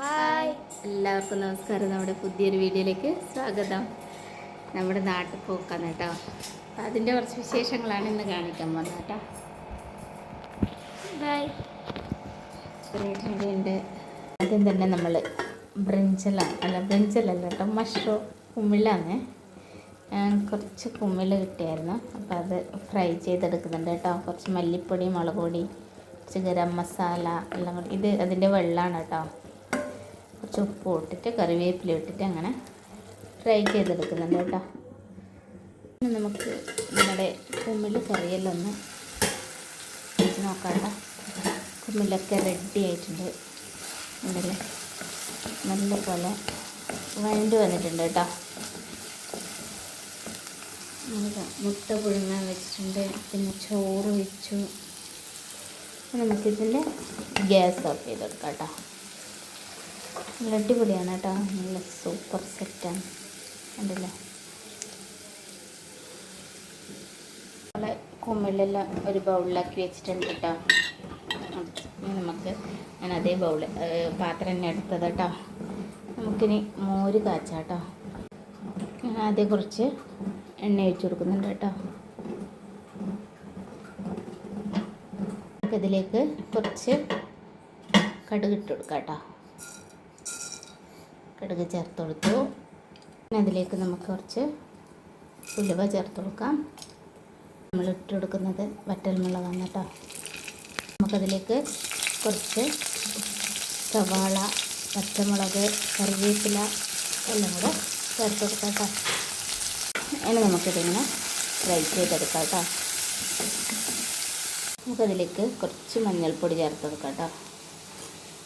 Hi. എല്ലാവർക്കും നമസ്കാരം. നമ്മുടെ പുതിയൊരു വീഡിയോയിലേക്ക് സ്വാഗതം. നമ്മുടെ നാട്ടിൽ പോക്കാണ് കേട്ടോ. അപ്പം അതിന്റെ കുറച്ച് വിശേഷങ്ങളാണ് ഇന്ന് കാണിക്കാൻ പോകുന്നത് കേട്ടോ. ബൈ ഉണ്ട് ആദ്യം തന്നെ നമ്മൾ ബ്രിഞ്ചലാണ് അല്ല ബ്രിഞ്ചലല്ല കേട്ടോ മഷ്റൂം കുമ്മിളാണ് കുറച്ച് കുമ്മിൾ കിട്ടിയായിരുന്നു. അപ്പോൾ അത് ഫ്രൈ ചെയ്തെടുക്കുന്നുണ്ട് കേട്ടോ. കുറച്ച് മല്ലിപ്പൊടി മുളക് പൊടി കുറച്ച് ഗരം മസാല എല്ലാം കൂടി. ഇത് അതിന്റെ വെള്ളമാണ് കേട്ടോ. കുറച്ച് ഉപ്പ് ഇട്ടിട്ട് കറിവേപ്പില ഇട്ടിട്ട് അങ്ങനെ ഫ്രൈ ചെയ്തെടുക്കുന്നുണ്ട് കേട്ടോ. നമുക്ക് നമ്മുടെ കറിയെല്ലാം ഒന്ന് വെച്ച് നോക്കാം കേട്ടോ. കുമ്മിലൊക്കെ റെഡി ആയിട്ടുണ്ട്. ഉണ്ടല്ലേ? നല്ല പോലെ വഴണ്ട് വന്നിട്ടുണ്ട് കേട്ടോ. മുട്ട പുഴുങ്ങാൻ വെച്ചിട്ടുണ്ട്. പിന്നെ ചോറ് വെച്ചു. നമുക്കിതിന്റെ ഗ്യാസ് ഓഫ് ചെയ്തെടുക്കാം കേട്ടോ. നല്ല അടിപൊളിയാണ് കേട്ടോ. നല്ല സൂപ്പർ സെറ്റാണ് ഉണ്ടല്ലേ നമ്മളെ കുമ്മിളെല്ലാം ഒരു ബൗളിലാക്കി വെച്ചിട്ടുണ്ട് കേട്ടോ. നമുക്ക് ഞാൻ അതേ ബൗൾ പാത്രം തന്നെ എടുത്തത് കേട്ടോ. നമുക്കിനി മോര് കാച്ചാം കേട്ടോ. ഞാൻ ആദ്യം കുറച്ച് എണ്ണ ഒഴിച്ചു കൊടുക്കുന്നുണ്ട് കേട്ടോ. ഇതിലേക്ക് കുറച്ച് കടുകിട്ട് കൊടുക്കാം കേട്ടോ. കടുക് ചേർത്ത് കൊടുത്തു പിന്നെ അതിലേക്ക് നമുക്ക് കുറച്ച് ഉലുവ ചേർത്ത് കൊടുക്കാം. നമ്മൾ ഇട്ട് കൊടുക്കുന്നത് വറ്റൽമുളകാണ് കേട്ടോ. നമുക്കതിലേക്ക് കുറച്ച് സവാള പച്ചമുളക് കറിവേപ്പില എല്ലാം കൂടെ ചേർത്ത് കൊടുക്കാം കേട്ടോ. ഇനി നമുക്കിതിങ്ങനെ ഫ്രൈ ചെയ്തെടുക്കാം കേട്ടോ. നമുക്കതിലേക്ക് കുറച്ച് മഞ്ഞൾപ്പൊടി ചേർത്ത് കൊടുക്കാം കേട്ടോ.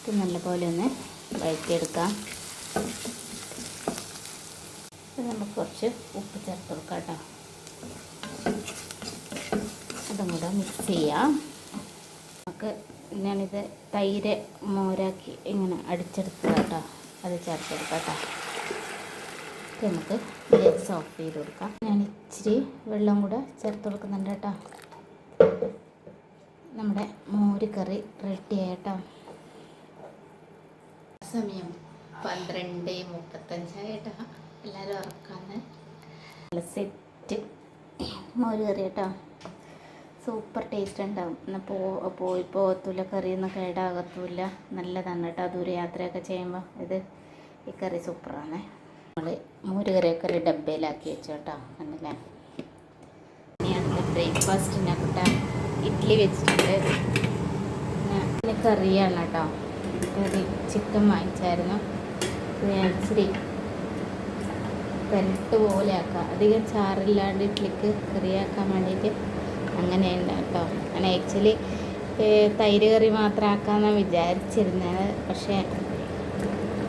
ഇത് നല്ലപോലെ ഒന്ന് വഴറ്റിയെടുക്കാം. നമുക്ക് കുറച്ച് ഉപ്പ് ചേർത്ത് കൊടുക്കാം കേട്ടോ. അതും കൂടെ മിക്സ് ചെയ്യാം. നമുക്ക് ഞാനിത് തൈര് മോരാക്കി ഇങ്ങനെ അടിച്ചെടുക്കുക കേട്ടോ. അത് ചേർത്ത് കൊടുക്കാം കേട്ടോ. ഇത് നമുക്ക് ഗ്യാസ് ഓഫ് ചെയ്ത് കൊടുക്കാം. ഞാൻ ഇച്ചിരി വെള്ളം കൂടെ ചേർത്ത് കൊടുക്കുന്നുണ്ട് കേട്ടോ. നമ്മുടെ മോര് കറി റെഡി ആയിട്ടോ സമയം പന്ത്രണ്ട് മുപ്പത്തഞ്ചായിട്ടോ എല്ലാവരും ഉറക്കാന്ന്. നല്ല സെറ്റ് മോര് കറി കേട്ടോ. സൂപ്പർ ടേസ്റ്റ് ഉണ്ടാവും. എന്നാൽ പോ പോയി പോകത്തൂല കറിയൊന്നും കേടാകത്തൂല നല്ലതാണ് കേട്ടോ. ദൂരെ യാത്രയൊക്കെ ചെയ്യുമ്പോൾ ഇത് ഈ കറി സൂപ്പറാണ്. നമ്മൾ മോര് കറിയൊക്കെ ഒരു ഡബ്ബയിലാക്കി വെച്ചു കേട്ടോ. അങ്ങനെ ഇനി അടുത്ത ബ്രേക്ക്ഫാസ്റ്റിനെ കൂട്ടാ ഇഡ്ഡലി വെച്ചിട്ടുണ്ട്. പിന്നെ കറിയാണ് കേട്ടോ. കറി ചിക്കൻ വാങ്ങിച്ചായിരുന്നു. ഇച്ചിരി പെരട്ട് പോലെ അധികം ചാറില്ലാണ്ട് ഇഡ്ഡലിക്ക് കറിയാക്കാൻ വേണ്ടിയിട്ട് അങ്ങനെ കേട്ടോ. അങ്ങനെ ആക്ച്വലി തൈര് കറി മാത്രം ആക്കാമെന്നാണ് വിചാരിച്ചിരുന്നത്. പക്ഷേ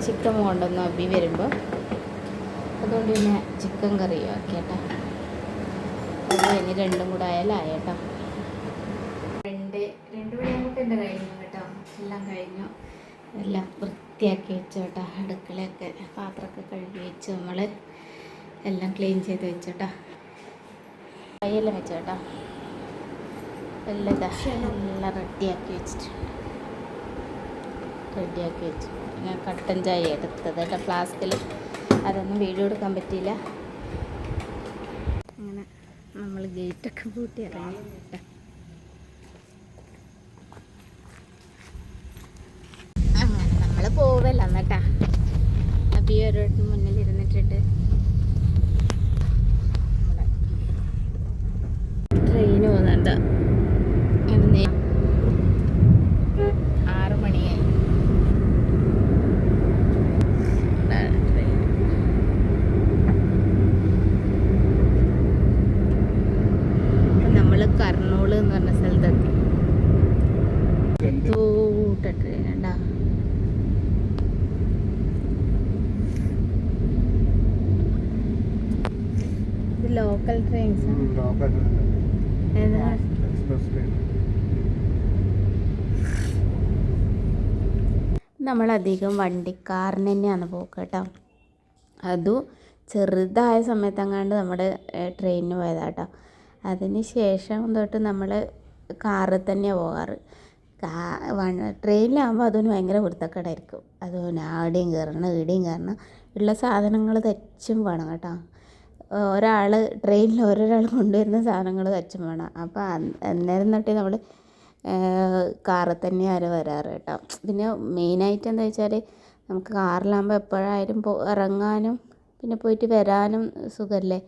ചിക്കൻ കൊണ്ടൊന്ന് അബി വരുമ്പോൾ അതുകൊണ്ട് പിന്നെ ചിക്കൻ കറിയും ആക്കി അത് കഴിഞ്ഞ് രണ്ടും കൂടെ ആയാലും കേട്ടോ. രണ്ട് രണ്ട് മണിയാകുമ്പോൾ എന്റെ കഴിഞ്ഞു കേട്ടോ? എല്ലാം കഴിഞ്ഞു. എല്ലാം വൃത്തിയാക്കി വെച്ചു കേട്ടോ. അടുക്കളയൊക്കെ പാത്രമൊക്കെ കഴുകി വെച്ച് നമ്മൾ എല്ലാം ക്ലീൻ ചെയ്ത് വെച്ചു കേട്ടോ. കൈയെല്ലാം കേട്ടോ. എല്ലാം ഇതാ എല്ലാം റെഡിയാക്കി വെച്ചിട്ടുണ്ട് റെഡിയാക്കി വെച്ചു. ഞാൻ കട്ടൻ ചായ എടുത്തത് എന്റെ ഫ്ലാസ്കിൽ അതൊന്നും വീഡിയോ എടുക്കാൻ പറ്റിയില്ല. അങ്ങനെ നമ്മൾ ഗേറ്റൊക്കെ പൂട്ടി ഇറങ്ങി. കേട്ടോ അങ്ങനെ നമ്മൾ പോവല്ല എന്നിട്ടാ. അബി മുന്നിൽ ഇരുന്നിട്ടുണ്ട് ട്രെയിൻ പോകുന്നുണ്ട്. ആറ് മണിയായി. നമ്മൾ കർണൂൾ എന്ന് പറഞ്ഞ സ്ഥലത്തെത്തി തൂട്ട ട്രെയിൻ ഉണ്ടാ ഇത് ലോക്കൽ ട്രെയിൻസ് ഏതാ നമ്മളധികം വണ്ടിക്കാരന് തന്നെയാണ് പോക്ക് കേട്ടോ. അതും ചെറുതായ സമയത്തങ്ങാണ്ട് നമ്മുടെ ട്രെയിനിന് പോയതാണ് കേട്ടോ. അതിന് ശേഷം തൊട്ട് നമ്മൾ കാറിൽ തന്നെയാണ് പോകാറ്. കാ ട്രെയിനിലാകുമ്പോൾ അതിന് ഭയങ്കര വൃത്തക്കേടായിരിക്കും അതുപോലെ ആടെയും കയറണം ഈടെയും കയറണം. ഉള്ള സാധനങ്ങൾ തെച്ചും വേണം കേട്ടോ. ഒരാൾ ട്രെയിനിൽ ഓരോരാൾ കൊണ്ടുവരുന്ന സാധനങ്ങൾ തെച്ചും വേണം. അപ്പോൾ അന്നേരം തൊട്ടേ നമ്മൾ കാറിൽ തന്നെയാണ് വരാറ് കേട്ടോ. പിന്നെ മെയിനായിട്ട് എന്താ വെച്ചാൽ നമുക്ക് കാറിലാകുമ്പോൾ എപ്പോഴായാലും പോ ഇറങ്ങാനും പിന്നെ പോയിട്ട് വരാനും സുഖമല്ലേ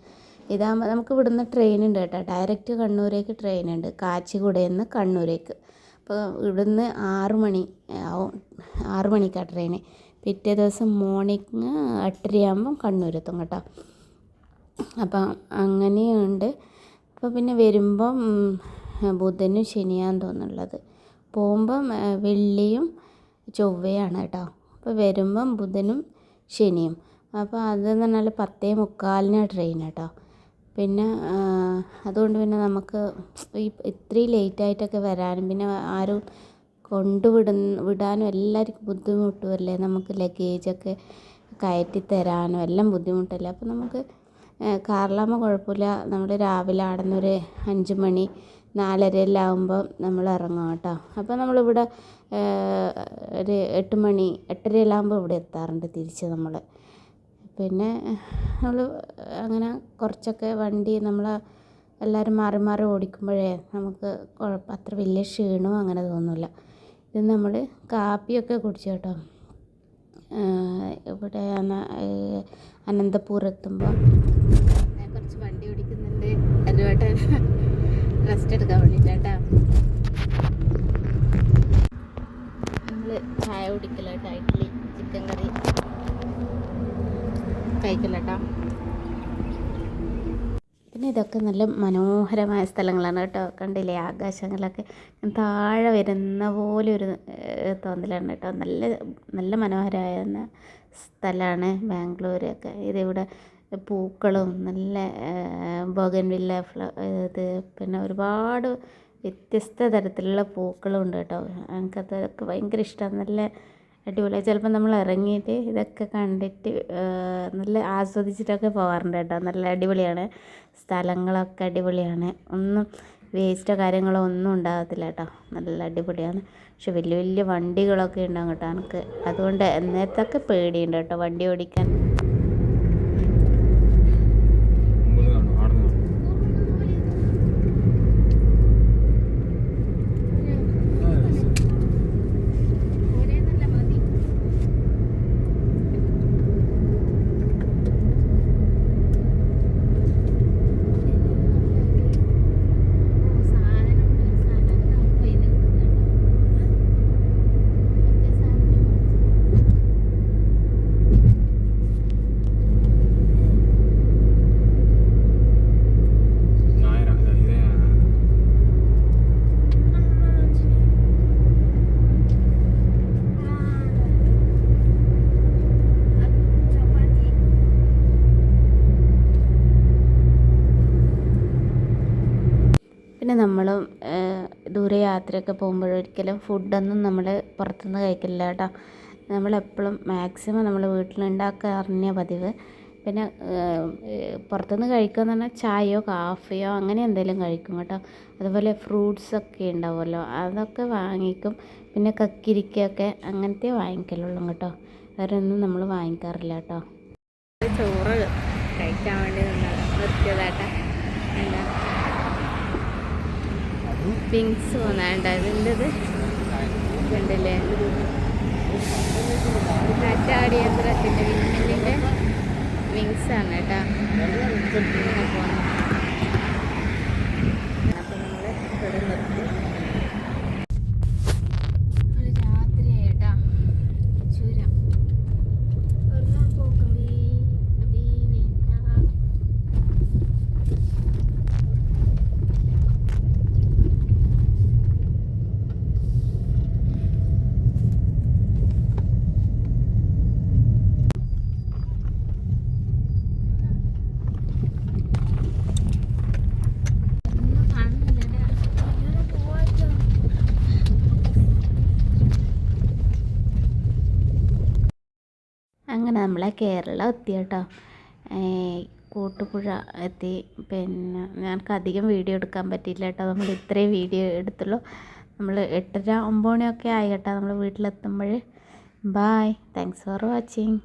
ഇതാകുമ്പോൾ നമുക്ക് ഇവിടുന്ന് ട്രെയിൻ ഉണ്ട് കേട്ടോ. ഡയറക്റ്റ് കണ്ണൂരേക്ക് ട്രെയിൻ ഉണ്ട്. നിന്ന് കണ്ണൂരേക്ക്. അപ്പോൾ ഇവിടുന്ന് ആറു മണി ആവും. ആറു മണിക്കാണ് ട്രെയിന് പിറ്റേ ദിവസം മോർണിംഗ് എട്ടരയാകുമ്പം കണ്ണൂരെത്തും കേട്ടോ. അപ്പം അങ്ങനെയുണ്ട്. അപ്പോൾ പിന്നെ വരുമ്പം ബുധനും ശനിയാന്ന് തോന്നുന്നുള്ളത്. പോകുമ്പം വെള്ളിയും ചൊവ്വയാണ് കേട്ടോ. അപ്പോൾ വരുമ്പം ബുധനും ശനിയും. അപ്പോൾ അതെന്ന് പറഞ്ഞാൽ പത്തേ മുക്കാലിനാണ് ട്രെയിൻ കേട്ടോ. പിന്നെ അതുകൊണ്ട് പിന്നെ നമുക്ക് ഈ ഇത്രയും ലേറ്റായിട്ടൊക്കെ വരാനും പിന്നെ ആരും കൊണ്ടുവിടുന്ന വിടാനും എല്ലാവർക്കും ബുദ്ധിമുട്ടുമല്ലേ നമുക്ക് ലഗേജൊക്കെ കയറ്റി തരാനും എല്ലാം ബുദ്ധിമുട്ടല്ലേ? അപ്പോൾ നമുക്ക് കാറിലാകുമ്പോൾ കുഴപ്പമില്ല. നമ്മൾ രാവിലെ അവിടെ നിന്നൊരു അഞ്ച് മണി നാലരയെല്ലാം ആകുമ്പോൾ നമ്മൾ ഇറങ്ങാം കേട്ടോ. അപ്പോൾ നമ്മളിവിടെ ഒരു എട്ട് മണി എട്ടരയെല്ലാം ആകുമ്പോൾ ഇവിടെ എത്താറുണ്ട് തിരിച്ച് നമ്മൾ പിന്നെ നമ്മൾ അങ്ങനെ കുറച്ചൊക്കെ വണ്ടി നമ്മൾ എല്ലാവരും മാറി മാറി ഓടിക്കുമ്പോഴേ നമുക്ക് കുഴപ്പം അത്ര വലിയ ക്ഷീണവും അങ്ങനെ തോന്നില്ല. ഇത് നമ്മൾ കാപ്പിയൊക്കെ കുടിച്ചു കേട്ടോ. ഇവിടെ അനന്തപൂർ എത്തുമ്പോൾ ഞാൻ കുറച്ച് വണ്ടി ഓടിക്കുന്നുണ്ട്. അതുമായിട്ട് റെസ്റ്റ് എടുക്കാൻ വേണ്ടിയിട്ടാ നമ്മൾ ചായ കുടിക്കില്ല കേട്ടോ ഇഡ്ഡലി ചിക്കൻ കറി. കഴിക്കില്ല കേട്ടോ പിന്നെ ഇതൊക്കെ നല്ല മനോഹരമായ സ്ഥലങ്ങളാണ് കേട്ടോ. കണ്ടില്ലേ ആകാശങ്ങളൊക്കെ? താഴെ വരുന്ന പോലെ ഒരു തോന്നലാണ് കേട്ടോ. നല്ല നല്ല മനോഹരമായ സ്ഥലമാണ് ബാംഗ്ലൂരൊക്കെ ഇതിവിടെ പൂക്കളും നല്ല ബോഗൻവില്ല ഫ്ല ഇത് പിന്നെ ഒരുപാട് വ്യത്യസ്ത തരത്തിലുള്ള പൂക്കളും ഉണ്ട് കേട്ടോ. എനിക്കതൊക്കെ ഭയങ്കര ഇഷ്ടമാണ് നല്ല അടിപൊളിയാണ് ചിലപ്പോൾ നമ്മൾ ഇറങ്ങിയിട്ട് ഇതൊക്കെ കണ്ടിട്ട് നല്ല ആസ്വദിച്ചിട്ടൊക്കെ പോകാറുണ്ട് കേട്ടോ. നല്ല അടിപൊളിയാണ്. സ്ഥലങ്ങളൊക്കെ അടിപൊളിയാണ്. ഒന്നും വേസ്റ്റോ കാര്യങ്ങളോ ഒന്നും ഉണ്ടാകത്തില്ല കേട്ടോ. നല്ല അടിപൊളിയാണ്. പക്ഷെ വലിയ വലിയ വണ്ടികളൊക്കെ ഉണ്ടാകും കേട്ടോ എനിക്ക് അതുകൊണ്ട് എന്നത്തൊക്കെ പേടിയുണ്ട് കേട്ടോ വണ്ടി ഓടിക്കാൻ. നമ്മൾ ദൂരെ യാത്രയൊക്കെ പോകുമ്പോഴൊരിക്കലും ഫുഡൊന്നും നമ്മൾ പുറത്തുനിന്ന് കഴിക്കില്ല കേട്ടോ. നമ്മളെപ്പോഴും മാക്സിമം നമ്മൾ വീട്ടിലുണ്ടാക്കാറുതന്നെ പതിവ്. പിന്നെ പുറത്തുനിന്ന് കഴിക്കുകയെന്ന് പറഞ്ഞാൽ ചായയോ കാഫിയോ അങ്ങനെ എന്തെങ്കിലും കഴിക്കും കേട്ടോ. അതുപോലെ ഫ്രൂട്ട്സൊക്കെ ഉണ്ടാവുമല്ലോ അതൊക്കെ വാങ്ങിക്കും. പിന്നെ കക്കിരിക്കയൊക്കെ അങ്ങനത്തെ വാങ്ങിക്കലുള്ളൂ കേട്ടോ. വേറെ ഒന്നും നമ്മൾ വാങ്ങിക്കാറില്ല കേട്ടോ. ചോറ് കഴിക്കാൻ വേണ്ടി നിർത്തിയതാട്ടെ എന്താ? വിങ്സ് പോകുന്നുണ്ട് ഇതിന്റെത് കണ്ടില്ലേ? നറ്റാടിയന്ത്രത്തിന്റെ വിങ്ങലിന്റെ വിങ്സ് ആണ് കേട്ടോ ഇങ്ങനെ പോകുന്നത് അപ്പോൾ നമ്മൾ ഇവിടെ നിർത്തി ഒരു രാത്രിയായി കേട്ടോ ചുരം അങ്ങനെ നമ്മളെ കേരളം എത്തി കേട്ടോ. കൂട്ടുപുഴ എത്തി. പിന്നെ ഞങ്ങൾക്ക് അധികം വീഡിയോ എടുക്കാൻ പറ്റിയില്ല കേട്ടോ. നമ്മൾ ഇത്രയും വീഡിയോ എടുത്തുള്ളൂ. നമ്മൾ എട്ടര ഒമ്പത് മണിയൊക്കെ ആയി കേട്ടോ. നമ്മൾ വീട്ടിലെത്തുമ്പോൾ. Bye thanks for watching